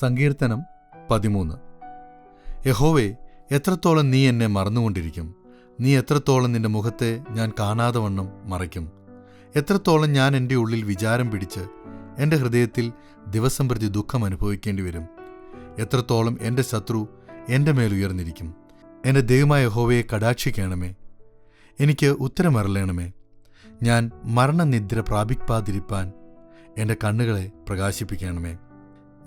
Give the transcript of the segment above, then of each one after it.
സങ്കീർത്തനം പതിമൂന്ന്. യഹോവേ എത്രത്തോളം നീ എന്നെ മറന്നുകൊണ്ടിരിക്കും? നീ എത്രത്തോളം നിന്റെ മുഖത്തെ ഞാൻ കാണാതെ വണ്ണം മറയ്ക്കും? എത്രത്തോളം ഞാൻ എന്റെ ഉള്ളിൽ വിചാരം പിടിച്ച് എന്റെ ഹൃദയത്തിൽ ദിവസം പ്രതി ദുഃഖം അനുഭവിക്കേണ്ടി വരും? എത്രത്തോളം എന്റെ ശത്രു എന്റെ മേൽ ഉയർന്നിരിക്കും? എന്റെ ദൈവമായ യഹോവയെ കടാക്ഷിക്കണമേ. എനിക്ക് ഉത്തരമറലേണമേ ഞാൻ മരണനിദ്ര പ്രാപിക്കാതിരിപ്പാൻ എന്റെ കണ്ണുകളെ പ്രകാശിപ്പിക്കണമേ.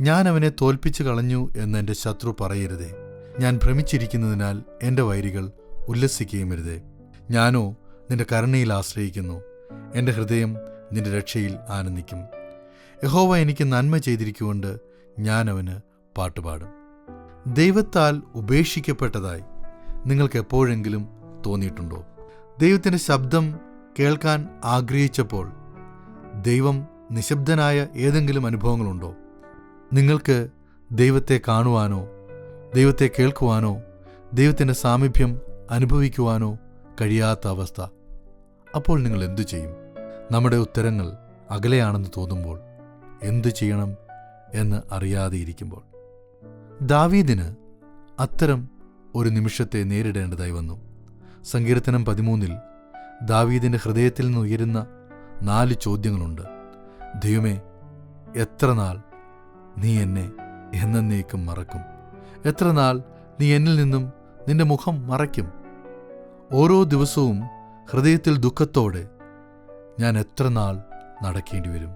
ഞാൻ അവനെ തോൽപ്പിച്ചു കളഞ്ഞു എന്ന് എന്റെ ശത്രു പറയരുതേ. ഞാൻ ഭ്രമിച്ചിരിക്കുന്നതിനാൽ എന്റെ വൈരികൾ ഉല്ലസിക്കുകയുമരുതേ ഞാനോ നിന്റെ കരുണയിൽ ആശ്രയിക്കുന്നു. എന്റെ ഹൃദയം നിന്റെ രക്ഷയിൽ ആനന്ദിക്കും. യഹോവ എനിക്ക് നന്മ ചെയ്തിരിക്കുകൊണ്ട് ഞാൻ അവന് പാട്ടുപാടും. ദൈവത്താൽ ഉപേക്ഷിക്കപ്പെട്ടതായി നിങ്ങൾക്ക് എപ്പോഴെങ്കിലും തോന്നിയിട്ടുണ്ടോ? ദൈവത്തിന്റെ ശബ്ദം കേൾക്കാൻ ആഗ്രഹിച്ചപ്പോൾ ദൈവം നിശബ്ദനായ ഏതെങ്കിലും അനുഭവങ്ങളുണ്ടോ? നിങ്ങൾക്ക് ദൈവത്തെ കാണുവാനോ ദൈവത്തെ കേൾക്കുവാനോ ദൈവത്തിന്റെ സാമീപ്യം അനുഭവിക്കുവാനോ കഴിയാത്ത അവസ്ഥ. അപ്പോൾ നിങ്ങൾ എന്തു ചെയ്യും? നമ്മുടെ ഉത്തരങ്ങൾ അകലെയാണെന്ന് തോന്നുമ്പോൾ എന്തു ചെയ്യണം എന്ന് അറിയാതെ ഇരിക്കുമ്പോൾ? ദാവീദിന് അത്തരം ഒരു നിമിഷത്തെ നേരിടേണ്ടതായി വന്നു. സങ്കീർത്തനം പതിമൂന്നിൽ ദാവീദിന്റെ ഹൃദയത്തിൽ നിന്ന് ഉയരുന്ന നാല് ചോദ്യങ്ങളുണ്ട്. ദൈവമേ എത്ര നാൾ നീ എന്നെ എന്നേക്കും മറക്കും. എത്ര നാൾ നീ എന്നിൽ നിന്നും നിന്റെ മുഖം മറയ്ക്കും. ഓരോ ദിവസവും ഹൃദയത്തിൽ ദുഃഖത്തോടെ ഞാൻ എത്ര നാൾ നടക്കേണ്ടി വരും.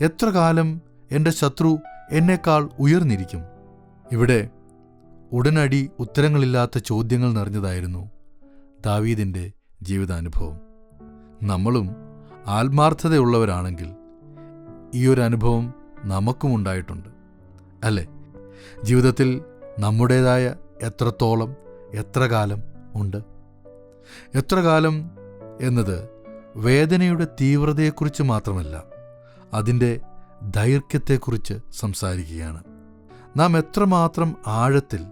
എത്ര കാലം എന്റെ ശത്രു എന്നേക്കാൾ ഉയർന്നിരിക്കും. ഇവിടെ ഉടനടി ഉത്തരങ്ങളില്ലാത്ത ചോദ്യങ്ങൾ നിറഞ്ഞതായിരുന്നു ദാവീദിന്റെ ജീവിതാനുഭവം. നമ്മളും ആത്മാർത്ഥതയുള്ളവരാണെങ്കിൽ ഈ ഒരു അനുഭവം നമുക്കും ഉണ്ടായിട്ടുണ്ട് അല്ലേ? ജീവിതത്തിൽ നമ്മുടേതായ എത്രത്തോളം എത്ര കാലം ഉണ്ട്? എത്ര കാലം എന്നത് വേദനയുടെ തീവ്രതയെക്കുറിച്ച് മാത്രമല്ല അതിന്റെ ദൈർഘ്യത്തെക്കുറിച്ച് സംസാരിക്കുകയാണ്. നാം എത്രമാത്രം ആഴത്തിൽ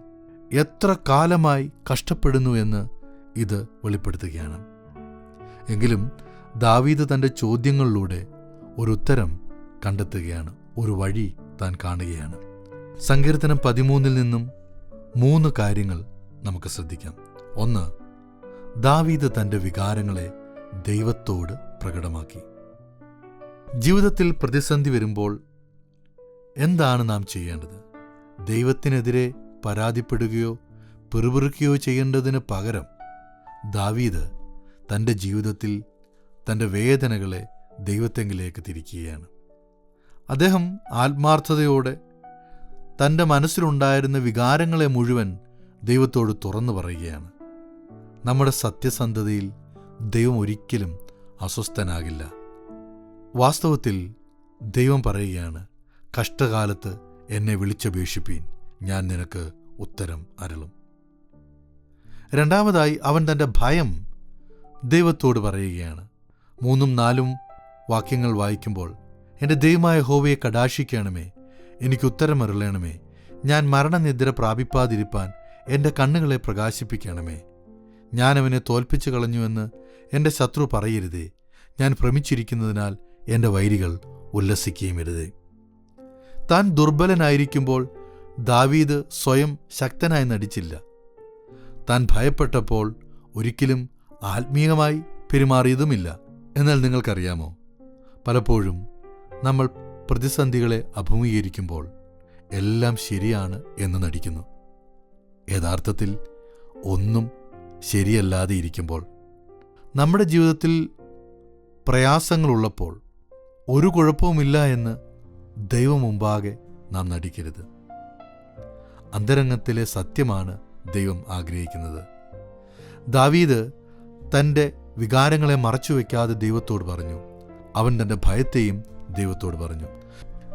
എത്ര കാലമായി കഷ്ടപ്പെടുന്നു എന്ന് ഇത് വെളിപ്പെടുത്തുകയാണ്. എങ്കിലും ദാവീദ് തന്റെ ചോദ്യങ്ങളിലൂടെ ഒരു ഉത്തരം കണ്ടെത്തുകയാണ്. ഒരു വഴി താൻ കാണുകയാണ്. സങ്കീർത്തനം പതിമൂന്നിൽ നിന്നും മൂന്ന് കാര്യങ്ങൾ നമുക്ക് ശ്രദ്ധിക്കാം. ഒന്ന് ദാവീദ് തന്റെ വികാരങ്ങളെ ദൈവത്തോട് പ്രകടമാക്കി. ജീവിതത്തിൽ പ്രതിസന്ധി വരുമ്പോൾ എന്താണ് നാം ചെയ്യേണ്ടത്? ദൈവത്തിനെതിരെ പരാതിപ്പെടുകയോ പിറുപിറുക്കുകയോ ചെയ്യേണ്ടതിന് പകരം ദാവീദ് തന്റെ ജീവിതത്തിൽ തന്റെ വേദനകളെ ദൈവത്തെങ്കിലേക്ക് തിരിക്കുകയാണ്. അദ്ദേഹം ആത്മാർത്ഥതയോടെ തന്റെ മനസ്സിലുണ്ടായിരുന്ന വികാരങ്ങളെ മുഴുവൻ ദൈവത്തോട് തുറന്നു പറയുകയാണ്. നമ്മുടെ സത്യസന്ധതയിൽ ദൈവം ഒരിക്കലും അസ്വസ്ഥനാകില്ല. വാസ്തവത്തിൽ ദൈവം പറയുകയാണ് കഷ്ടകാലത്ത് എന്നെ വിളിച്ചപേക്ഷിപ്പീൻ ഞാൻ നിനക്ക് ഉത്തരം അരളും. രണ്ടാമതായി അവൻ തന്റെ ഭയം ദൈവത്തോട് പറയുകയാണ്. മൂന്നും നാലും വാക്യങ്ങൾ വായിക്കുമ്പോൾ എന്റെ ദൈവമായ ഹോവയെ കടാശിക്കണമേ എനിക്ക് ഉത്തരമരുളണമേ. ഞാൻ മരണനിദ്ര പ്രാപിപ്പാതിരിപ്പാൻ എന്റെ കണ്ണുകളെ പ്രകാശിപ്പിക്കണമേ. ഞാൻ അവനെ തോൽപ്പിച്ചു കളഞ്ഞുവെന്ന് എന്റെ ശത്രു പറയരുതേ. ഞാൻ ഭ്രമിച്ചിരിക്കുന്നതിനാൽ എന്റെ വൈരികൾ ഉല്ലസിക്കുകയുമരുതേ താൻ ദുർബലനായിരിക്കുമ്പോൾ ദാവീദ് സ്വയം ശക്തനായി നടിച്ചില്ല. താൻ ഭയപ്പെട്ടപ്പോൾ ഒരിക്കലും ആത്മീയമായി പെരുമാറിയതുമില്ല. എന്നാൽ നിങ്ങൾക്കറിയാമോ? പലപ്പോഴും നമ്മൾ പ്രതിസന്ധികളെ അഭിമുഖീകരിക്കുമ്പോൾ എല്ലാം ശരിയാണ് എന്ന് നടിക്കുന്നു. യഥാർത്ഥത്തിൽ ഒന്നും ശരിയല്ലാതെ ഇരിക്കുമ്പോൾ നമ്മുടെ ജീവിതത്തിൽ പ്രയാസങ്ങളുള്ളപ്പോൾ ഒരു കുഴപ്പവുമില്ല എന്ന് ദൈവം മുമ്പാകെ നാം നടിക്കരുത്. അന്തരംഗത്തിലെ സത്യമാണ് ദൈവം ആഗ്രഹിക്കുന്നത്. ദാവീദ് തന്റെ വികാരങ്ങളെ മറച്ചുവെക്കാതെ ദൈവത്തോട് പറഞ്ഞു അവൻ തന്റെ ഭയത്തെയും ദൈവത്തോട് പറഞ്ഞു.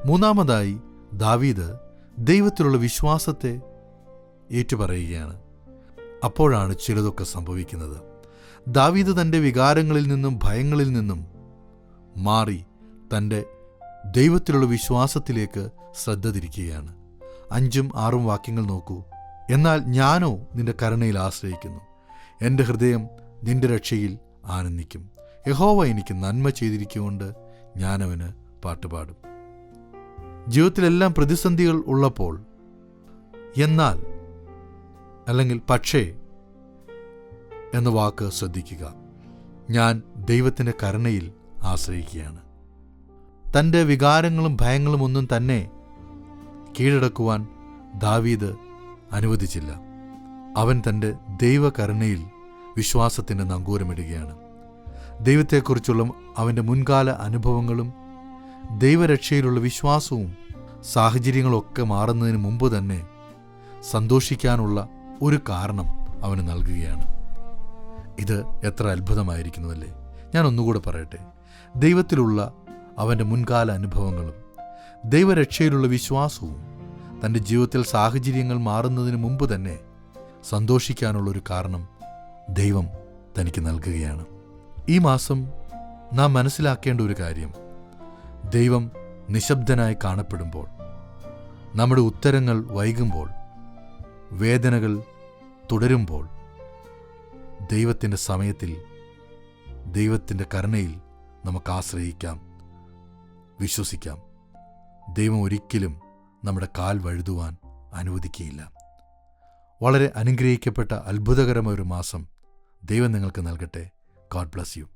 മൂന്നാമതായി ദാവീദ് ദൈവത്തിലുള്ള വിശ്വാസത്തെ ഏറ്റുപറയുകയാണ്. അപ്പോഴാണ് ചിലതൊക്കെ സംഭവിക്കുന്നത്. ദാവീദ് തന്റെ വികാരങ്ങളിൽ നിന്നും ഭയങ്ങളിൽ നിന്നും മാറി തന്റെ ദൈവത്തിലുള്ള വിശ്വാസത്തിലേക്ക് ശ്രദ്ധ തിരിക്കുകയാണ്. അഞ്ചും ആറും വാക്യങ്ങൾ നോക്കൂ. എന്നാൽ ഞാനോ നിന്റെ കരുണയിൽ ആശ്രയിക്കുന്നു. എന്റെ ഹൃദയം നിന്റെ രക്ഷയിൽ ആനന്ദിക്കും. യഹോവ എനിക്ക് നന്മ ചെയ്തിരിക്കുകൊണ്ട് ഞാനവന് പാട്ടുപാടും ജീവിതത്തിലെല്ലാം പ്രതിസന്ധികൾ ഉള്ളപ്പോൾ എന്നാൽ അല്ലെങ്കിൽ പക്ഷേ എന്ന വാക്ക് ശ്രദ്ധിക്കുക. ഞാൻ ദൈവത്തിന്റെ കരുണയിൽ ആശ്രയിക്കുകയാണ്. തന്റെ വികാരങ്ങളും ഭയങ്ങളും ഒന്നും തന്നെ കീഴടക്കുവാൻ ദാവീദ് അനുവദിച്ചില്ല. അവൻ തന്റെ ദൈവകരുണയിൽ വിശ്വാസത്തിന്റെ നങ്കൂരമിടുകയാണ്. ദൈവത്തെക്കുറിച്ചുള്ള അവന്റെ മുൻകാല അനുഭവങ്ങളും ദൈവരക്ഷയിലുള്ള വിശ്വാസവും സാഹചര്യങ്ങളൊക്കെ മാറുന്നതിന് മുമ്പ് തന്നെ സന്തോഷിക്കാനുള്ള ഒരു കാരണം അവന് നൽകുകയാണ്. ഇത് എത്ര അത്ഭുതമായിരിക്കുന്നുവല്ലേ? ഞാൻ ഒന്നുകൂടെ പറയട്ടെ. ദൈവത്തിലുള്ള അവന്റെ മുൻകാല അനുഭവങ്ങളും ദൈവരക്ഷയിലുള്ള വിശ്വാസവും തന്റെ ജീവിതത്തിൽ സാഹചര്യങ്ങൾ മാറുന്നതിന് മുമ്പ് തന്നെ സന്തോഷിക്കാനുള്ളൊരു കാരണം ദൈവം തനിക്ക് നൽകുകയാണ്. ഈ മാസം നാം മനസ്സിലാക്കേണ്ട ഒരു കാര്യം ദൈവം നിശബ്ദനായി കാണപ്പെടുമ്പോൾ നമ്മുടെ ഉത്തരങ്ങൾ വൈകുമ്പോൾ വേദനകൾ തുടരുമ്പോൾ ദൈവത്തിന്റെ സമയത്തിൽ ദൈവത്തിന്റെ കരുണയിൽ നമുക്ക് ആശ്രയിക്കാം വിശ്വസിക്കാം. ദൈവം ഒരിക്കലും നമ്മുടെ കാൽ വഴുതുവാൻ അനുവദിക്കുകയില്ല. വളരെ അനുഗ്രഹിക്കപ്പെട്ട അത്ഭുതകരമായ ഒരു മാസം ദൈവം നിങ്ങൾക്ക് നൽകട്ടെ. God bless you